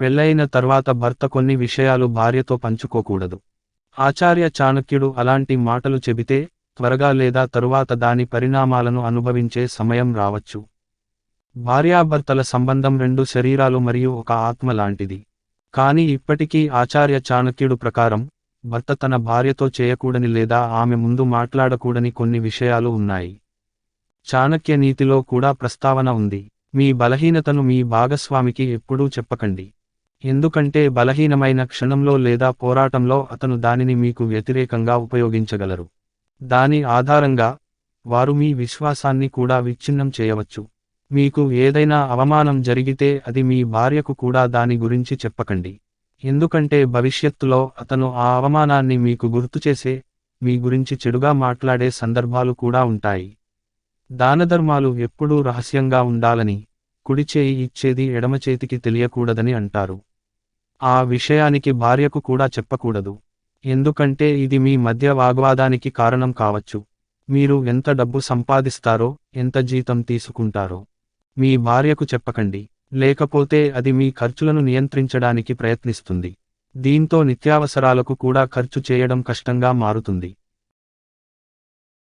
పెళ్ళయిన తర్వాత భర్త కొన్ని విషయాలు భార్యతో పంచుకోకూడదు. ఆచార్య చాణక్యుడు అలాంటి మాటలు చెబితే త్వరగా లేదా తరువాత దాని పరిణామాలను అనుభవించే సమయం రావచ్చు. భార్యాభర్తల సంబంధం రెండు శరీరాలు మరియు ఒక ఆత్మ లాంటిది. కానీ ఇప్పటికీ ఆచార్య చాణక్యుడు ప్రకారం భర్త తన భార్యతో చేయకూడని లేదా ఆమె ముందు మాట్లాడకూడని కొన్ని విషయాలు ఉన్నాయి. చాణక్య నీతిలో కూడా ప్రస్తావన ఉంది. మీ బలహీనతను మీ భాగస్వామికి ఎప్పుడూ చెప్పకండి. ఎందుకంటే బలహీనమైన క్షణంలో లేదా పోరాటంలో అతను దానిని మీకు వ్యతిరేకంగా ఉపయోగించగలరు. దాని ఆధారంగా వారు మీ విశ్వాసాన్ని కూడా విచ్ఛిన్నం చేయవచ్చు. మీకు ఏదైనా అవమానం జరిగితే అది మీ భార్యకు కూడా దాని గురించి చెప్పకండి. ఎందుకంటే భవిష్యత్తులో అతను ఆ అవమానాన్ని మీకు గుర్తుచేసే మీ గురించి చెడుగా మాట్లాడే సందర్భాలు కూడా ఉంటాయి. దానధర్మాలు ఎప్పుడూ రహస్యంగా ఉండాలని కుడి చేయి ఇచ్చేది ఎడమ చేతికి తెలియకూడదని అంటారు. ఆ విషయానికి భార్యకు కూడా చెప్పకూడదు. ఎందుకంటే ఇది మీ మధ్య వాగ్వాదానికి కారణం కావచ్చు. మీరు ఎంత డబ్బు సంపాదిస్తారో ఎంత జీతం తీసుకుంటారో మీ భార్యకు చెప్పకండి. లేకపోతే అది మీ ఖర్చులను నియంత్రించడానికి ప్రయత్నిస్తుంది. దీంతో నిత్యావసరాలకు కూడా ఖర్చు చేయడం కష్టంగా మారుతుంది.